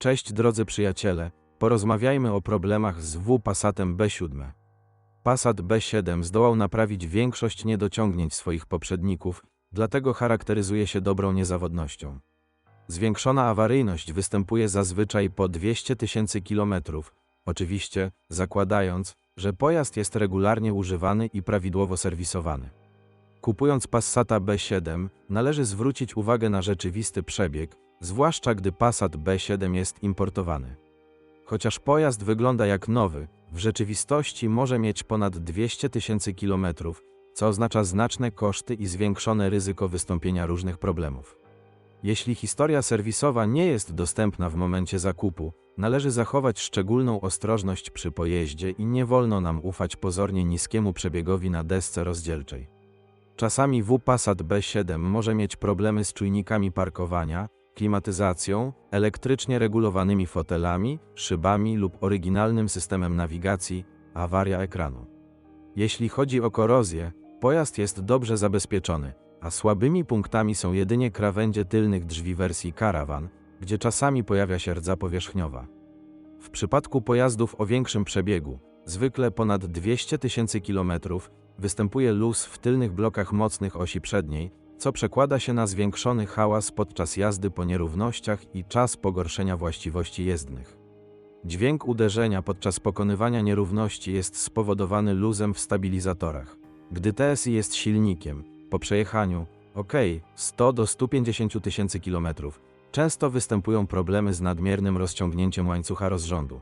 Cześć drodzy przyjaciele, porozmawiajmy o problemach z W Passatem B7. Passat B7 zdołał naprawić większość niedociągnięć swoich poprzedników, dlatego charakteryzuje się dobrą niezawodnością. Zwiększona awaryjność występuje zazwyczaj po 200 tysięcy kilometrów, oczywiście zakładając, że pojazd jest regularnie używany i prawidłowo serwisowany. Kupując Passata B7, należy zwrócić uwagę na rzeczywisty przebieg, zwłaszcza gdy Passat B7 jest importowany. Chociaż pojazd wygląda jak nowy, w rzeczywistości może mieć ponad 200 tysięcy kilometrów, co oznacza znaczne koszty i zwiększone ryzyko wystąpienia różnych problemów. Jeśli historia serwisowa nie jest dostępna w momencie zakupu, należy zachować szczególną ostrożność przy pojeździe i nie wolno nam ufać pozornie niskiemu przebiegowi na desce rozdzielczej. Czasami W Passat B7 może mieć problemy z czujnikami parkowania, klimatyzacją, elektrycznie regulowanymi fotelami, szybami lub oryginalnym systemem nawigacji, awaria ekranu. Jeśli chodzi o korozję, pojazd jest dobrze zabezpieczony, a słabymi punktami są jedynie krawędzie tylnych drzwi wersji Caravan, gdzie czasami pojawia się rdza powierzchniowa. W przypadku pojazdów o większym przebiegu, zwykle ponad 200 tysięcy kilometrów, występuje luz w tylnych blokach mocnych osi przedniej, co przekłada się na zwiększony hałas podczas jazdy po nierównościach i czas pogorszenia właściwości jezdnych. Dźwięk uderzenia podczas pokonywania nierówności jest spowodowany luzem w stabilizatorach. Gdy TSI jest silnikiem, po przejechaniu, ok, 100 do 150 tysięcy kilometrów, często występują problemy z nadmiernym rozciągnięciem łańcucha rozrządu.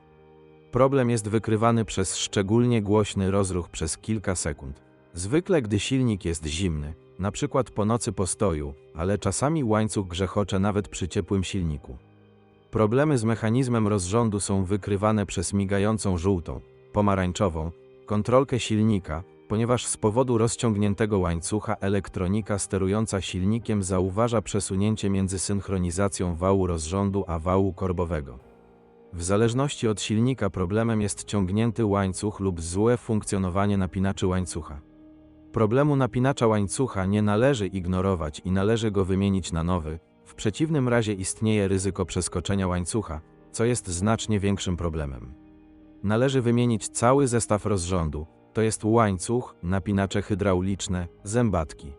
Problem jest wykrywany przez szczególnie głośny rozruch przez kilka sekund. Zwykle gdy silnik jest zimny, na przykład po nocy postoju, ale czasami łańcuch grzechocze nawet przy ciepłym silniku. Problemy z mechanizmem rozrządu są wykrywane przez migającą żółtą, pomarańczową, kontrolkę silnika, ponieważ z powodu rozciągniętego łańcucha elektronika sterująca silnikiem zauważa przesunięcie między synchronizacją wału rozrządu a wału korbowego. W zależności od silnika problemem jest ciągnięty łańcuch lub złe funkcjonowanie napinaczy łańcucha. Problemu napinacza łańcucha nie należy ignorować i należy go wymienić na nowy, w przeciwnym razie istnieje ryzyko przeskoczenia łańcucha, co jest znacznie większym problemem. Należy wymienić cały zestaw rozrządu, to jest łańcuch, napinacze hydrauliczne, zębatki.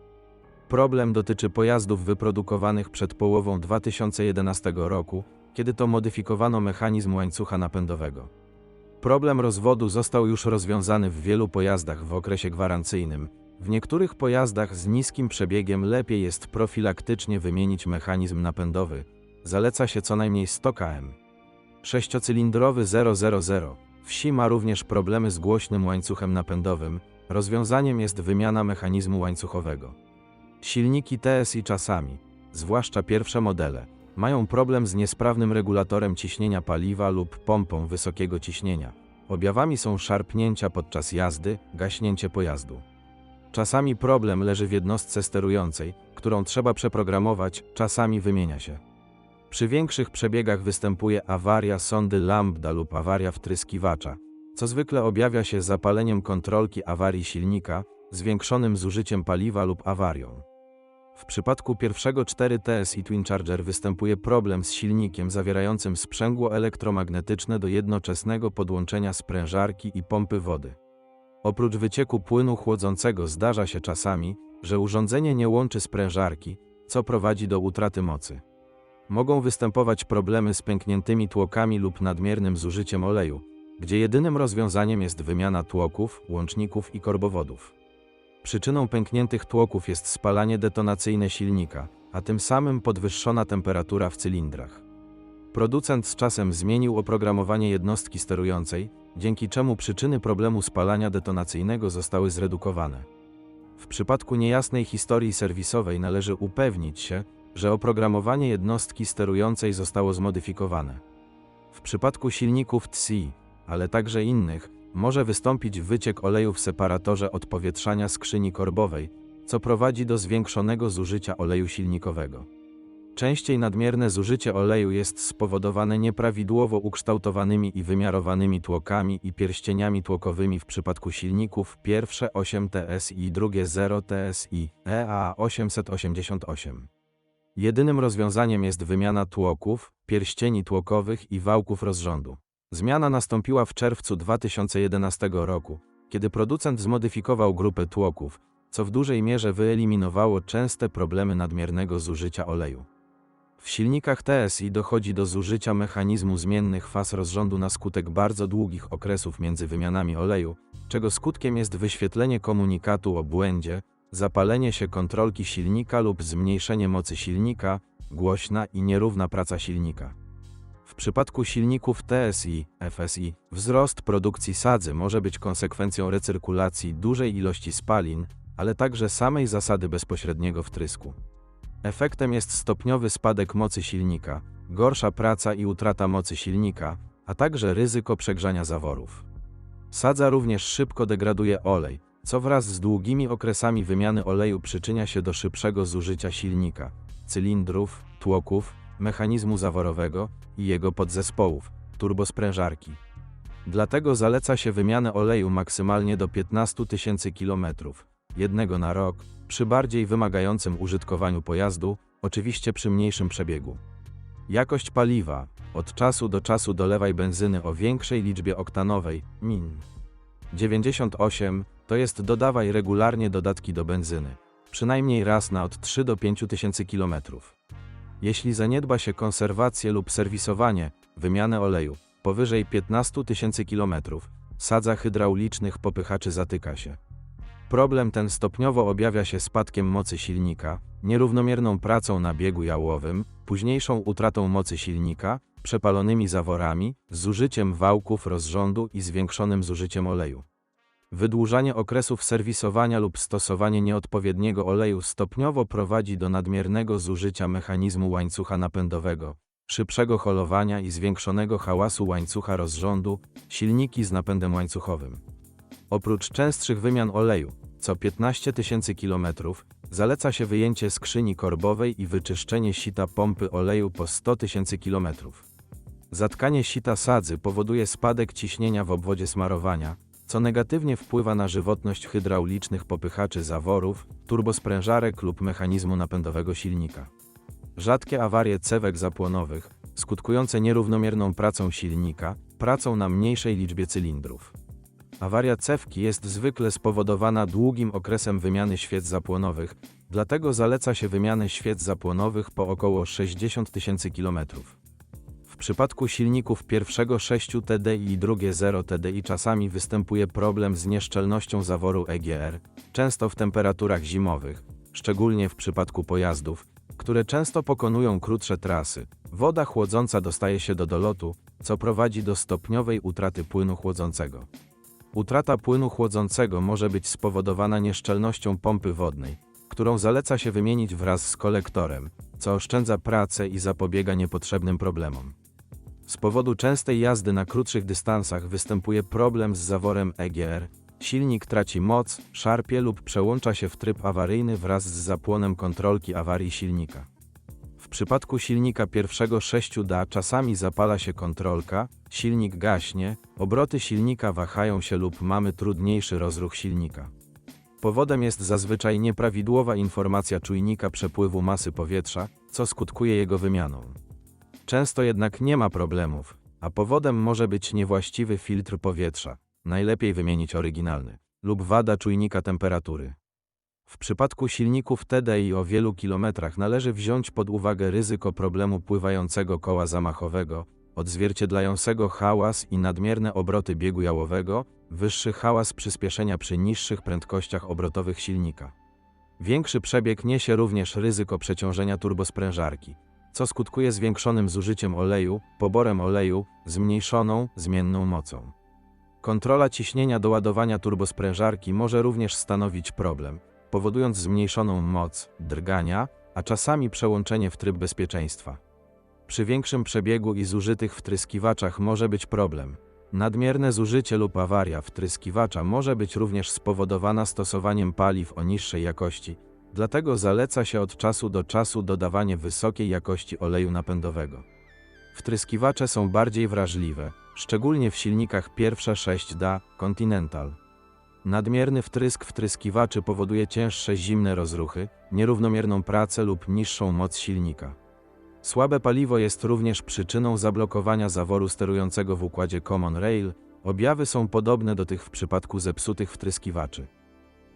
Problem dotyczy pojazdów wyprodukowanych przed połową 2011 roku, kiedy to modyfikowano mechanizm łańcucha napędowego. Problem rozwodu został już rozwiązany w wielu pojazdach w okresie gwarancyjnym, w niektórych pojazdach z niskim przebiegiem lepiej jest profilaktycznie wymienić mechanizm napędowy. Zaleca się co najmniej 100 km. Sześciocylindrowy 000 wsi ma również problemy z głośnym łańcuchem napędowym. Rozwiązaniem jest wymiana mechanizmu łańcuchowego. Silniki TSI czasami, zwłaszcza pierwsze modele, mają problem z niesprawnym regulatorem ciśnienia paliwa lub pompą wysokiego ciśnienia. Objawami są szarpnięcia podczas jazdy, gaśnięcie pojazdu. Czasami problem leży w jednostce sterującej, którą trzeba przeprogramować, czasami wymienia się. Przy większych przebiegach występuje awaria sondy lambda lub awaria wtryskiwacza, co zwykle objawia się zapaleniem kontrolki awarii silnika, zwiększonym zużyciem paliwa lub awarią. W przypadku pierwszego 4TS i Twin Charger występuje problem z silnikiem zawierającym sprzęgło elektromagnetyczne do jednoczesnego podłączenia sprężarki i pompy wody. Oprócz wycieku płynu chłodzącego zdarza się czasami, że urządzenie nie łączy sprężarki, co prowadzi do utraty mocy. Mogą występować problemy z pękniętymi tłokami lub nadmiernym zużyciem oleju, gdzie jedynym rozwiązaniem jest wymiana tłoków, łączników i korbowodów. Przyczyną pękniętych tłoków jest spalanie detonacyjne silnika, a tym samym podwyższona temperatura w cylindrach. Producent z czasem zmienił oprogramowanie jednostki sterującej, dzięki czemu przyczyny problemu spalania detonacyjnego zostały zredukowane. W przypadku niejasnej historii serwisowej należy upewnić się, że oprogramowanie jednostki sterującej zostało zmodyfikowane. W przypadku silników TSI, ale także innych, może wystąpić wyciek oleju w separatorze odpowietrzania skrzyni korbowej, co prowadzi do zwiększonego zużycia oleju silnikowego. Częściej nadmierne zużycie oleju jest spowodowane nieprawidłowo ukształtowanymi i wymiarowanymi tłokami i pierścieniami tłokowymi w przypadku silników pierwsze 8 TSI i drugie 0 TSI EA 888. Jedynym rozwiązaniem jest wymiana tłoków, pierścieni tłokowych i wałków rozrządu. Zmiana nastąpiła w czerwcu 2011 roku, kiedy producent zmodyfikował grupę tłoków, co w dużej mierze wyeliminowało częste problemy nadmiernego zużycia oleju. W silnikach TSI dochodzi do zużycia mechanizmu zmiennych faz rozrządu na skutek bardzo długich okresów między wymianami oleju, czego skutkiem jest wyświetlenie komunikatu o błędzie, zapalenie się kontrolki silnika lub zmniejszenie mocy silnika, głośna i nierówna praca silnika. W przypadku silników TSI, FSI, wzrost produkcji sadzy może być konsekwencją recyrkulacji dużej ilości spalin, ale także samej zasady bezpośredniego wtrysku. Efektem jest stopniowy spadek mocy silnika, gorsza praca i utrata mocy silnika, a także ryzyko przegrzania zaworów. Sadza również szybko degraduje olej, co wraz z długimi okresami wymiany oleju przyczynia się do szybszego zużycia silnika, cylindrów, tłoków, mechanizmu zaworowego i jego podzespołów, turbosprężarki. Dlatego zaleca się wymianę oleju maksymalnie do 15 tysięcy km, jednego na rok, przy bardziej wymagającym użytkowaniu pojazdu, oczywiście przy mniejszym przebiegu. Jakość paliwa. Od czasu do czasu dolewaj benzyny o większej liczbie oktanowej, min. 98 to jest dodawaj regularnie dodatki do benzyny, przynajmniej raz na od 3 do 5 tysięcy kilometrów. Jeśli zaniedba się konserwację lub serwisowanie, wymianę oleju, powyżej 15 tysięcy kilometrów, sadza hydraulicznych popychaczy zatyka się. Problem ten stopniowo objawia się spadkiem mocy silnika, nierównomierną pracą na biegu jałowym, późniejszą utratą mocy silnika, przepalonymi zaworami, zużyciem wałków rozrządu i zwiększonym zużyciem oleju. Wydłużanie okresów serwisowania lub stosowanie nieodpowiedniego oleju stopniowo prowadzi do nadmiernego zużycia mechanizmu łańcucha napędowego, szybszego holowania i zwiększonego hałasu łańcucha rozrządu, silniki z napędem łańcuchowym. Oprócz częstszych wymian oleju, co 15 tysięcy kilometrów, zaleca się wyjęcie skrzyni korbowej i wyczyszczenie sita pompy oleju po 100 tysięcy kilometrów. Zatkanie sita sadzy powoduje spadek ciśnienia w obwodzie smarowania, co negatywnie wpływa na żywotność hydraulicznych popychaczy zaworów, turbosprężarek lub mechanizmu napędowego silnika. Rzadkie awarie cewek zapłonowych, skutkujące nierównomierną pracą silnika, pracą na mniejszej liczbie cylindrów. Awaria cewki jest zwykle spowodowana długim okresem wymiany świec zapłonowych, dlatego zaleca się wymianę świec zapłonowych po około 60 tysięcy kilometrów. W przypadku silników pierwszego 6 TDI i drugie 0 TDI czasami występuje problem z nieszczelnością zaworu EGR, często w temperaturach zimowych, szczególnie w przypadku pojazdów, które często pokonują krótsze trasy. Woda chłodząca dostaje się do dolotu, co prowadzi do stopniowej utraty płynu chłodzącego. Utrata płynu chłodzącego może być spowodowana nieszczelnością pompy wodnej, którą zaleca się wymienić wraz z kolektorem, co oszczędza pracę i zapobiega niepotrzebnym problemom. Z powodu częstej jazdy na krótszych dystansach występuje problem z zaworem EGR. Silnik traci moc, szarpie lub przełącza się w tryb awaryjny wraz z zapłonem kontrolki awarii silnika. W przypadku silnika pierwszego 6DA czasami zapala się kontrolka, silnik gaśnie, obroty silnika wahają się lub mamy trudniejszy rozruch silnika. Powodem jest zazwyczaj nieprawidłowa informacja czujnika przepływu masy powietrza, co skutkuje jego wymianą. Często jednak nie ma problemów, a powodem może być niewłaściwy filtr powietrza, najlepiej wymienić oryginalny, lub wada czujnika temperatury. W przypadku silników TDI o wielu kilometrach należy wziąć pod uwagę ryzyko problemu pływającego koła zamachowego, odzwierciedlającego hałas i nadmierne obroty biegu jałowego, wyższy hałas przyspieszenia przy niższych prędkościach obrotowych silnika. Większy przebieg niesie również ryzyko przeciążenia turbosprężarki, co skutkuje zwiększonym zużyciem oleju, poborem oleju, zmniejszoną, zmienną mocą. Kontrola ciśnienia do ładowania turbosprężarki może również stanowić problem, powodując zmniejszoną moc, drgania, a czasami przełączenie w tryb bezpieczeństwa. Przy większym przebiegu i zużytych wtryskiwaczach może być problem. Nadmierne zużycie lub awaria wtryskiwacza może być również spowodowana stosowaniem paliw o niższej jakości, dlatego zaleca się od czasu do czasu dodawanie wysokiej jakości oleju napędowego. Wtryskiwacze są bardziej wrażliwe, szczególnie w silnikach pierwsze 6DA Continental. Nadmierny wtrysk wtryskiwaczy powoduje cięższe zimne rozruchy, nierównomierną pracę lub niższą moc silnika. Słabe paliwo jest również przyczyną zablokowania zaworu sterującego w układzie Common Rail. Objawy są podobne do tych w przypadku zepsutych wtryskiwaczy.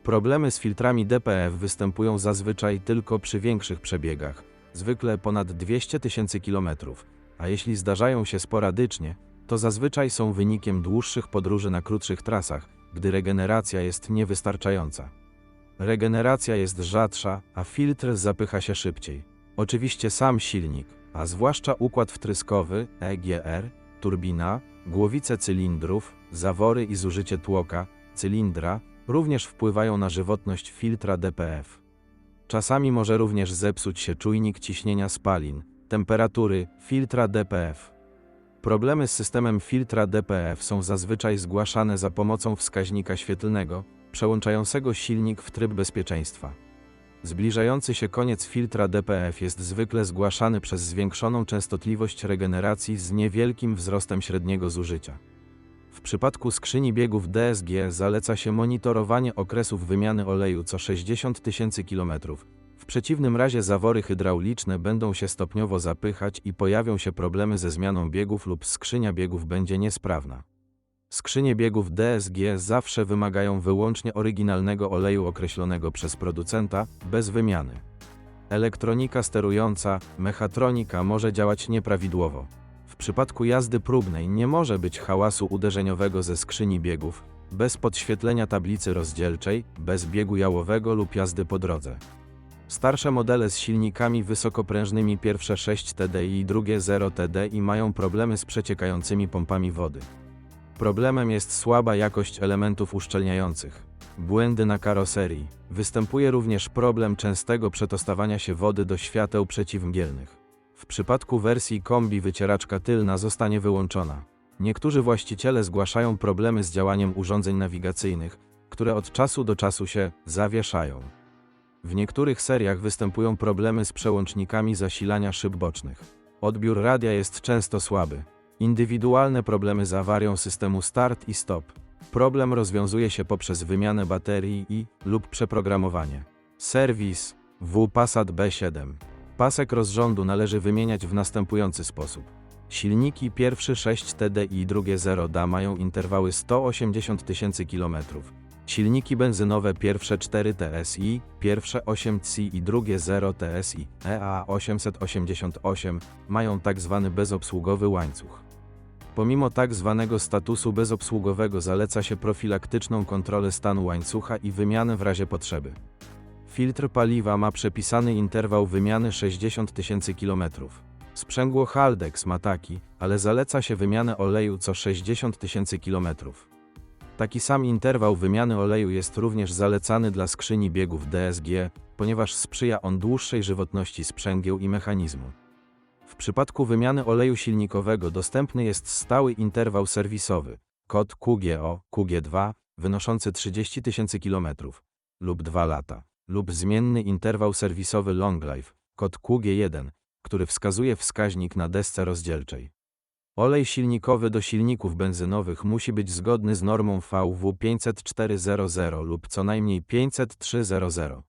Problemy z filtrami DPF występują zazwyczaj tylko przy większych przebiegach, zwykle ponad 200 tysięcy kilometrów, a jeśli zdarzają się sporadycznie, to zazwyczaj są wynikiem dłuższych podróży na krótszych trasach, gdy regeneracja jest niewystarczająca. Regeneracja jest rzadsza, a filtr zapycha się szybciej. Oczywiście sam silnik, a zwłaszcza układ wtryskowy EGR, turbina, głowice cylindrów, zawory i zużycie tłoka, cylindra również wpływają na żywotność filtra DPF. Czasami może również zepsuć się czujnik ciśnienia spalin, temperatury filtra DPF. Problemy z systemem filtra DPF są zazwyczaj zgłaszane za pomocą wskaźnika świetlnego, przełączającego silnik w tryb bezpieczeństwa. Zbliżający się koniec filtra DPF jest zwykle zgłaszany przez zwiększoną częstotliwość regeneracji z niewielkim wzrostem średniego zużycia. W przypadku skrzyni biegów DSG zaleca się monitorowanie okresów wymiany oleju co 60 tysięcy kilometrów. W przeciwnym razie zawory hydrauliczne będą się stopniowo zapychać i pojawią się problemy ze zmianą biegów lub skrzynia biegów będzie niesprawna. Skrzynie biegów DSG zawsze wymagają wyłącznie oryginalnego oleju określonego przez producenta, bez wymiany. Elektronika sterująca, mechatronika może działać nieprawidłowo. W przypadku jazdy próbnej nie może być hałasu uderzeniowego ze skrzyni biegów, bez podświetlenia tablicy rozdzielczej, bez biegu jałowego lub jazdy po drodze. Starsze modele z silnikami wysokoprężnymi pierwsze 6 TDI i drugie 0 TDI mają problemy z przeciekającymi pompami wody. Problemem jest słaba jakość elementów uszczelniających. Błędy na karoserii. Występuje również problem częstego przetostawania się wody do świateł przeciwmgielnych. W przypadku wersji kombi wycieraczka tylna zostanie wyłączona. Niektórzy właściciele zgłaszają problemy z działaniem urządzeń nawigacyjnych, które od czasu do czasu się zawieszają. W niektórych seriach występują problemy z przełącznikami zasilania szyb bocznych. Odbiór radia jest często słaby. Indywidualne problemy z awarią systemu start i stop. Problem rozwiązuje się poprzez wymianę baterii i lub przeprogramowanie. Serwis W Passat B7. Pasek rozrządu należy wymieniać w następujący sposób. Silniki pierwszy 6 TDI i drugie 0 DA mają interwały 180 tysięcy km. Silniki benzynowe pierwsze 4 TSI, pierwsze 8 CI i drugie 0 TSI EA 888 mają tak zwany bezobsługowy łańcuch. Pomimo tak zwanego statusu bezobsługowego zaleca się profilaktyczną kontrolę stanu łańcucha i wymianę w razie potrzeby. Filtr paliwa ma przepisany interwał wymiany 60 tysięcy km. Sprzęgło Haldex ma taki, ale zaleca się wymianę oleju co 60 tysięcy km. Taki sam interwał wymiany oleju jest również zalecany dla skrzyni biegów DSG, ponieważ sprzyja on dłuższej żywotności sprzęgieł i mechanizmu. W przypadku wymiany oleju silnikowego dostępny jest stały interwał serwisowy, kod QGO, QG2, wynoszący 30 tysięcy km lub 2 lata, lub zmienny interwał serwisowy Long Life, kod QG1, który wskazuje wskaźnik na desce rozdzielczej. Olej silnikowy do silników benzynowych musi być zgodny z normą VW 50400 lub co najmniej 50300.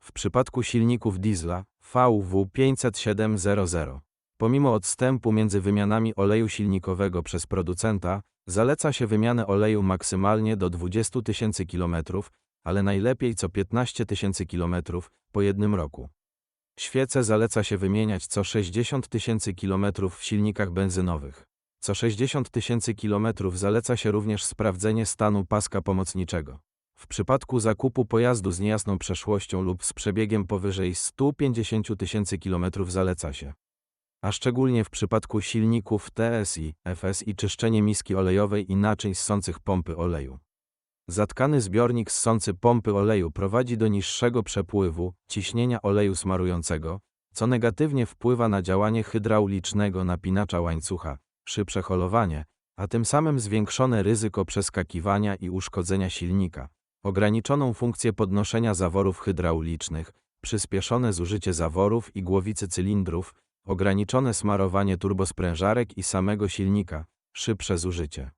W przypadku silników diesla VW 50700. Pomimo odstępu między wymianami oleju silnikowego przez producenta, zaleca się wymianę oleju maksymalnie do 20 tysięcy km, ale najlepiej co 15 tysięcy km po jednym roku. Świece zaleca się wymieniać co 60 tysięcy km w silnikach benzynowych. Co 60 tysięcy km zaleca się również sprawdzenie stanu paska pomocniczego. W przypadku zakupu pojazdu z niejasną przeszłością lub z przebiegiem powyżej 150 tysięcy km zaleca się. A szczególnie w przypadku silników TSI, FSI czyszczenie miski olejowej i naczyń ssących pompy oleju. Zatkany zbiornik ssący pompy oleju prowadzi do niższego przepływu, ciśnienia oleju smarującego, co negatywnie wpływa na działanie hydraulicznego napinacza łańcucha, szybsze holowanie, a tym samym zwiększone ryzyko przeskakiwania i uszkodzenia silnika, ograniczoną funkcję podnoszenia zaworów hydraulicznych, przyspieszone zużycie zaworów i głowicy cylindrów, ograniczone smarowanie turbosprężarek i samego silnika, szybsze zużycie.